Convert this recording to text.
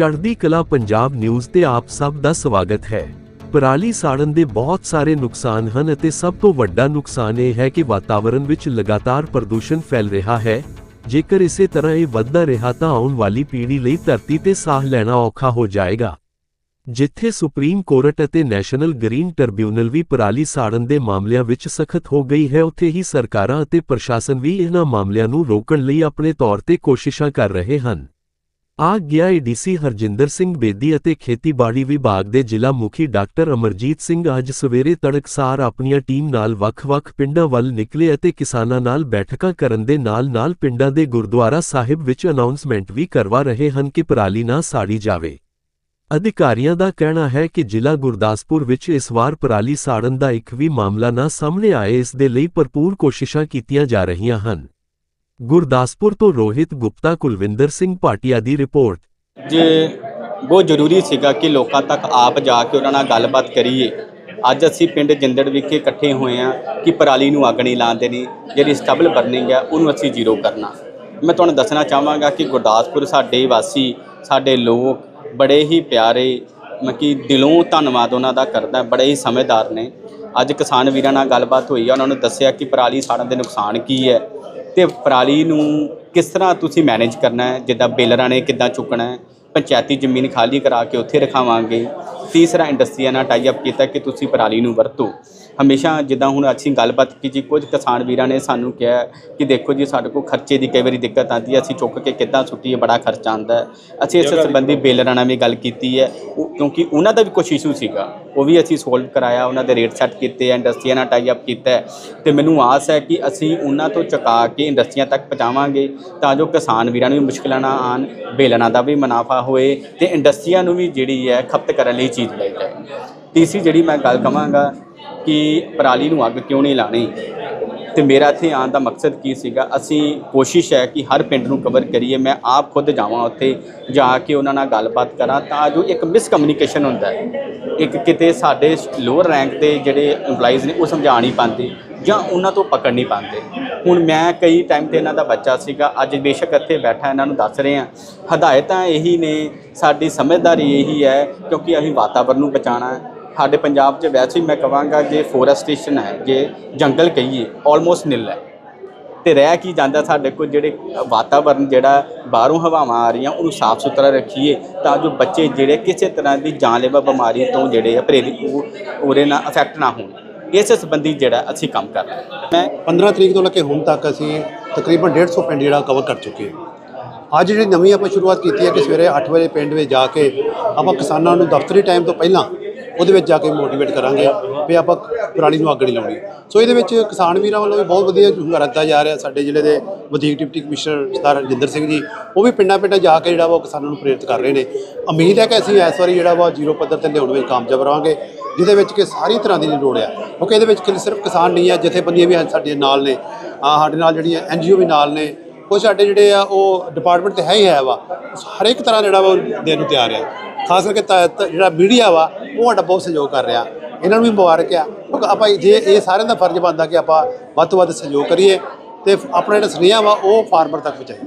ਚੜ੍ਹਦੀ ਕਲਾ ਪੰਜਾਬ ਨਿਊਜ਼ ਤੇ ਆਪ ਸਭ ਦਾ ਸਵਾਗਤ ਹੈ। ਪਰਾਲੀ ਸਾੜਨ ਦੇ ਬਹੁਤ ਸਾਰੇ ਨੁਕਸਾਨ ਹਨ ਅਤੇ ਸਭ ਤੋਂ ਵੱਡਾ ਨੁਕਸਾਨ ਇਹ ਹੈ ਕਿ ਵਾਤਾਵਰਣ ਵਿੱਚ ਲਗਾਤਾਰ ਪ੍ਰਦੂਸ਼ਣ ਫੈਲ ਰਿਹਾ ਹੈ। ਜੇਕਰ ਇਸੇ ਤਰ੍ਹਾਂ ਇਹ ਵੱਧਦਾ ਰਿਹਾ ਤਾਂ ਆਉਣ ਵਾਲੀ ਪੀੜ੍ਹੀ ਲਈ ਧਰਤੀ ਤੇ ਸਾਹ ਲੈਣਾ ਔਖਾ ਹੋ ਜਾਏਗਾ। ਜਿੱਥੇ ਸੁਪਰੀਮ ਕੋਰਟ ਅਤੇ ਨੈਸ਼ਨਲ ਗ੍ਰੀਨ ਟ੍ਰਿਬਿਊਨਲ ਵੀ ਪਰਾਲੀ ਸਾੜਨ ਦੇ ਮਾਮਲਿਆਂ ਵਿੱਚ ਸਖਤ ਹੋ ਗਈ ਹੈ, ਉੱਥੇ ਹੀ ਸਰਕਾਰਾਂ ਅਤੇ ਪ੍ਰਸ਼ਾਸਨ ਵੀ ਇਹਨਾਂ ਮਾਮਲਿਆਂ ਨੂੰ ਰੋਕਣ ਲਈ ਆਪਣੇ ਤੌਰ ਤੇ ਕੋਸ਼ਿਸ਼ਾਂ ਕਰ ਰਹੇ ਹਨ। ਆ ਗਿਆ ਏਡੀਸੀ ਹਰਜਿੰਦਰ ਸਿੰਘ ਬੇਦੀ ਅਤੇ ਖੇਤੀਬਾੜੀ ਵਿਭਾਗ ਦੇ ਜ਼ਿਲ੍ਹਾ ਮੁਖੀ ਡਾਕਟਰ ਅਮਰਜੀਤ ਸਿੰਘ ਅੱਜ ਸਵੇਰੇ ਤੜਕਸਾਰ ਆਪਣੀਆਂ ਟੀਮ ਨਾਲ ਵੱਖ-ਵੱਖ ਪਿੰਡਾਂ ਵੱਲ ਨਿਕਲੇ ਅਤੇ ਕਿਸਾਨਾਂ ਨਾਲ ਬੈਠਕਾਂ ਕਰਨ ਦੇ ਨਾਲ-ਨਾਲ ਪਿੰਡਾਂ ਦੇ ਗੁਰਦੁਆਰਾ ਸਾਹਿਬ ਵਿੱਚ ਅਨਾਉਂਸਮੈਂਟ ਵੀ ਕਰਵਾ ਰਹੇ ਹਨ ਕਿ ਪਰਾਲੀ ਨਾ ਸਾੜੀ ਜਾਵੇ। ਅਧਿਕਾਰੀਆਂ ਦਾ ਕਹਿਣਾ ਹੈ ਕਿ ਜ਼ਿਲ੍ਹਾ ਗੁਰਦਾਸਪੁਰ ਵਿੱਚ ਇਸ ਵਾਰ ਪਰਾਲੀ ਸਾੜਨ ਦਾ ਇੱਕ ਵੀ ਮਾਮਲਾ ਨਾ ਸਾਹਮਣੇ ਆਏ ਇਸ ਦੇ ਲਈ ਭਰਪੂਰ ਕੋਸ਼ਿਸ਼ਾਂ ਕੀਤੀਆਂ ਜਾ ਰਹੀਆਂ ਹਨ। ਗੁਰਦਾਸਪੁਰ ਤੋਂ ਰੋਹਿਤ ਗੁਪਤਾ, ਕੁਲਵਿੰਦਰ ਸਿੰਘ ਭਾਟੀਆ ਦੀ ਰਿਪੋਰਟ। ਜੇ, ਬਹੁਤ ਜ਼ਰੂਰੀ ਸੀਗਾ ਕਿ ਲੋਕਾਂ ਤੱਕ ਆਪ ਜਾ ਕੇ ਉਹਨਾਂ ਨਾਲ ਗੱਲਬਾਤ ਕਰੀਏ। ਅੱਜ ਅਸੀਂ ਪਿੰਡ ਜਿੰਦੜ ਵਿਖੇ ਇਕੱਠੇ ਹੋਏ ਆ ਕਿ ਪਰਾਲੀ ਨੂੰ ਅੱਗ ਨਹੀਂ ਲਾਉਣ ਦੇਣੀ, ਜਿਹੜੀ ਸਟਬਲ ਬਰਨਿੰਗ ਆ ਉਹਨੂੰ ਅਸੀਂ ਜ਼ੀਰੋ ਕਰਨਾ। ਮੈਂ ਤੁਹਾਨੂੰ ਦੱਸਣਾ ਚਾਹਾਂਗਾ ਕਿ ਗੁਰਦਾਸਪੁਰ ਸਾਡੇ ਵਾਸੀ, ਸਾਡੇ ਲੋਕ ਬੜੇ ਹੀ ਪਿਆਰੇ ਮੈਂ ਕਿ ਦਿਲੋਂ ਧੰਨਵਾਦ ਉਹਨਾਂ ਦਾ ਕਰਦਾ, ਬੜੇ ਹੀ ਸਮਝਦਾਰ ਨੇ। ਅੱਜ ਕਿਸਾਨ ਵੀਰਾਂ ਨਾਲ ਗੱਲਬਾਤ ਹੋਈ ਆ, ਉਹਨਾਂ ਨੂੰ ਦੱਸਿਆ ਕਿ ਪਰਾਲੀ ਸਾੜਨ ਦੇ ਨੁਕਸਾਨ ਕੀ ਹੈ। ਤੇ ਪਰਾਲੀ ਨੂੰ ਕਿਸ ਤਰ੍ਹਾਂ ਤੁਸੀਂ ਮੈਨੇਜ ਕਰਨਾ ਹੈ? ਜਿੱਦਾਂ ਬੇਲਰਾਂ ਨੇ ਕਿੱਦਾਂ ਚੁੱਕਣਾ ਹੈ? ਪੰਚਾਇਤੀ ਜ਼ਮੀਨ ਖਾਲੀ ਕਰਾ ਕੇ ਉੱਥੇ ਰਖਾਵਾਂਗੇ। ਤੀਸਰਾ ਇੰਡਸਟਰੀਆਂ ਨਾਲ ਟਾਈ ਅਪ ਕੀਤਾ ਕਿ ਤੁਸੀਂ ਪਰਾਲੀ ਨੂੰ ਵਰਤੋ। ਹਮੇਸ਼ਾ ਜਿੱਦਾਂ ਹੁਣ ਅਸੀਂ ਗੱਲਬਾਤ ਕੀਤੀ ਕੁਝ ਕਿਸਾਨ ਵੀਰਾਂ ਨੇ ਸਾਨੂੰ ਕਿਹਾ ਕਿ ਦੇਖੋ ਜੀ ਸਾਡੇ ਕੋਲ ਖਰਚੇ ਦੀ ਕਈ ਵਾਰੀ ਦਿੱਕਤ ਆਉਂਦੀ ਹੈ ਅਸੀਂ ਚੁੱਕ ਕੇ ਕਿੱਦਾਂ ਸੁੱਟੀਏ ਬੜਾ ਖਰਚਾ ਆਉਂਦਾ ਅਸੀਂ ਇਸ ਸੰਬੰਧੀ ਬੇਲਰਾਂ ਨਾਲ ਵੀ ਗੱਲ ਕੀਤੀ ਹੈ। ਕਿਉਂਕਿ ਉਹਨਾਂ ਦਾ ਵੀ ਕੁਝ ਇਸ਼ੂ ਸੀਗਾ ਉਹ ਵੀ ਅਸੀਂ ਸੋਲਵ ਕਰਾਇਆ ਉਹਨਾਂ ਦੇ ਰੇਟ ਸੈੱਟ ਕੀਤੇ ਇੰਡਸਟਰੀਆਂ ਨਾਲ ਟਾਈ ਅਪ ਕੀਤਾ ਤੇ ਮੈਨੂੰ ਆਸ ਹੈ ਕਿ ਅਸੀਂ ਉਹਨਾਂ ਤੋਂ ਚੁਕਾ ਕੇ ਇੰਡਸਟਰੀਆਂ ਤੱਕ ਪਹੁੰਚਾਵਾਂਗੇ ਤਾਂ ਜੋ ਕਿਸਾਨ ਵੀਰਾਂ ਨੂੰ ਵੀ ਮੁਸ਼ਕਲਾਂ ਨਾ ਆਣ ਬੇਲਰਾਂ ਦਾ ਵੀ ਮੁਨਾਫਾ ਹੋਏ ਤੇ ਇੰਡਸਟਰੀਆਂ ਨੂੰ ਵੀ ਜਿਹੜੀ ਹੈ ਖਪਤ ਕਰਨ ਲਈ ਚੀਜ਼ ਮਿਲ ਜਾਏ। ਤੀਸਰੀ ਜਿਹੜੀ ਮੈਂ ਗੱਲ ਕਵਾਂਗਾ ਕਿ ਪਰਾਲੀ ਨੂੰ ਅੱਗ ਕਿਉਂ ਨਹੀਂ ਲਾਣੀ? ਤੇ ਮੇਰਾ ਇੱਥੇ ਆਉਣ ਦਾ ਮਕਸਦ ਕੀ ਸੀਗਾ? ਅਸੀਂ ਕੋਸ਼ਿਸ਼ ਹੈ ਕਿ ਹਰ ਪਿੰਡ ਨੂੰ ਕਵਰ ਕਰੀਏ। ਮੈਂ ਆਪ ਖੁਦ ਜਾਵਾਂ ਉੱਥੇ, ਜਾ ਕੇ ਉਹਨਾਂ ਨਾਲ ਗੱਲਬਾਤ ਕਰਾਂ ਤਾਂ ਜੋ ਇੱਕ ਮਿਸਕਮਿਊਨੀਕੇਸ਼ਨ ਹੁੰਦਾ ਹੈ। ਇੱਕ ਕਿਤੇ ਸਾਡੇ ਲੋਅਰ ਰੈਂਕ ਦੇ ਜਿਹੜੇ EMPLOYEES ਨੇ ਉਹ ਸਮਝਾ ਨਹੀਂ ਪਾਉਂਦੇ ਜਾਂ ਉਹਨਾਂ ਤੋਂ ਪਕੜ ਨਹੀਂ ਪਾਉਂਦੇ। ਹੁਣ ਮੈਂ ਕਈ ਟਾਈਮ ਤੇ ਇਹਨਾਂ ਦਾ ਬੱਚਾ ਸੀਗਾ। ਅੱਜ ਬੇਸ਼ੱਕ ਇੱਥੇ ਬੈਠਾ, ਇਹਨਾਂ ਨੂੰ ਦੱਸ ਰਹੇ ਹਾਂ। ਹਦਾਇਤਾਂ ਇਹੀ ਨੇ, ਸਾਡੀ ਸਮਝਦਾਰੀ ਇਹੀ ਹੈ ਕਿਉਂਕਿ ਅਸੀਂ ਵਾਤਾਵਰਨ ਨੂੰ ਬਚਾਉਣਾ ਹੈ। ਸਾਡੇ ਪੰਜਾਬ 'ਚ ਵੈਸੇ ਹੀ ਮੈਂ ਕਹਾਂਗਾ ਜੇ ਫੋਰੈਸਟੇਸ਼ਨ ਹੈ, ਜੇ ਜੰਗਲ ਕਹੀਏ ਆਲਮੋਸਟ ਨਿਲ ਹੈ। ਤੇ ਰਹਿ ਕੀ ਜਾਂਦਾ ਸਾਡੇ ਕੋਲ ਜਿਹੜੇ ਵਾਤਾਵਰਨ, ਜਿਹੜਾ ਬਾਹਰੋਂ ਹਵਾਵਾਂ ਆ ਰਹੀਆਂ, ਉਹਨੂੰ ਸਾਫ਼ ਸੁਥਰਾ ਰੱਖੀਏ ਤਾਂ ਜੋ ਬੱਚੇ ਜਿਹੜੇ ਕਿਸੇ ਤਰ੍ਹਾਂ ਦੀ ਜਾਨਲੇਵਾ ਬਿਮਾਰੀ ਤੋਂ ਜਿਹੜੇ ਆ ਪ੍ਰੇਰਿਤ ਉਹਦੇ ਨਾਲ ਅਫੈਕਟ ਨਾ ਹੋਣ। ਇਸ ਸੰਬੰਧੀ ਜਿਹੜਾ ਅਸੀਂ ਕੰਮ ਕਰ ਰਹੇ ਮੈਂ 15 ਤਰੀਕ ਤੋਂ ਲੈ ਕੇ ਹੁਣ ਤੱਕ ਅਸੀਂ ਤਕਰੀਬਨ 150 ਪਿੰਡ ਜਿਹੜਾ ਕਵਰ ਕਰ ਚੁੱਕੇ ਹਾਂ। ਅੱਜ ਜਿਹੜੀ ਨਵੀਂ ਆਪਾਂ ਸ਼ੁਰੂਆਤ ਕੀਤੀ ਹੈ ਕਿ ਸਵੇਰੇ 8 ਵਜੇ ਪਿੰਡ ਵਿੱਚ ਜਾ ਕੇ ਆਪਾਂ ਕਿਸਾਨਾਂ ਨੂੰ ਦਫ਼ਤਰੀ ਟਾਈਮ ਤੋਂ ਪਹਿਲਾਂ ਉਹਦੇ ਵਿੱਚ ਜਾ ਕੇ ਮੋਟੀਵੇਟ ਕਰਾਂਗੇ ਵੀ ਆਪਾਂ ਪਰਾਲੀ ਨੂੰ ਅੱਗ ਨਹੀਂ ਲਾਉਣੀ। ਸੋ ਇਹਦੇ ਵਿੱਚ ਕਿਸਾਨ ਵੀਰਾਂ ਵੱਲੋਂ ਵੀ ਬਹੁਤ ਵਧੀਆ ਹੁੰਗਾਰਾ ਦਿੱਤਾ ਜਾ ਰਿਹਾ ਸਾਡੇ ਜ਼ਿਲ੍ਹੇ ਦੇ ਵਧੀਕ ਡਿਪਟੀ ਕਮਿਸ਼ਨਰ ਸਰਦਾਰ ਰਜਿੰਦਰ ਸਿੰਘ ਜੀ। ਉਹ ਵੀ ਪਿੰਡਾਂ ਪਿੰਡਾਂ ਜਾ ਕੇ ਜਿਹੜਾ ਵਾ ਕਿਸਾਨਾਂ ਨੂੰ ਪ੍ਰੇਰਿਤ ਕਰ ਰਹੇ ਨੇ। ਉਮੀਦ ਹੈ ਕਿ ਅਸੀਂ ਇਸ ਵਾਰੀ ਜਿਹੜਾ ਵਾ ਜ਼ੀਰੋ ਪੱਧਰ ਤੇ ਲਿਆਉਣ ਵਿੱਚ ਕਾਮਯਾਬ ਰਹਾਂਗੇ, ਜਿਹਦੇ ਵਿੱਚ ਕਿ ਸਾਰੀ ਤਰ੍ਹਾਂ ਦੀ ਲੋੜ ਆ। ਕਿਉਂਕਿ ਇਹਦੇ ਵਿੱਚ ਕਿ ਸਿਰਫ ਕਿਸਾਨ ਨਹੀਂ ਆ, ਜਥੇਬੰਦੀਆਂ ਵੀ ਸਾਡੇ ਨਾਲ ਨੇ। ਸਾਡੇ ਨਾਲ ਜਿਹੜੀਆਂ ਐਨਜੀਓ ਵੀ ਨਾਲ ਨੇ ਕੁਝ ਸਾਡੇ ਜਿਹੜੇ ਆ, ਉਹ ਡਿਪਾਰਟਮੈਂਟ ਤੇ ਹੈ ਹੀ ਹੈ ਵਾ ਹਰ ਇੱਕ ਤਰ੍ਹਾਂ ਜਿਹੜਾ ਵਾ ਉਹ ਦੇਣ ਨੂੰ ਤਿਆਰ ਆ। ਖਾਸ ਕਰਕੇ ਤ- ਜਿਹੜਾ ਮੀਡੀਆ ਵਾ, ਉਹ ਸਾਡਾ ਬਹੁਤ ਸਹਿਯੋਗ ਕਰ ਰਿਹਾ। ਇਹਨਾਂ ਨੂੰ ਵੀ ਮੁਬਾਰਕ ਆ। ਕਿਉਂਕਿ ਆਪਾਂ ਜੇ ਇਹ ਸਾਰਿਆਂ ਦਾ ਫਰਜ਼ ਬਣਦਾ ਕਿ ਆਪਾਂ ਵੱਧ ਤੋਂ ਵੱਧ ਸਹਿਯੋਗ ਕਰੀਏ ਤੇ ਆਪਣਾ ਜਿਹੜਾ ਸੁਨੇਹਾ ਵਾ, ਉਹ ਫਾਰਮਰ ਤੱਕ ਪਹੁੰਚਾਈਏ।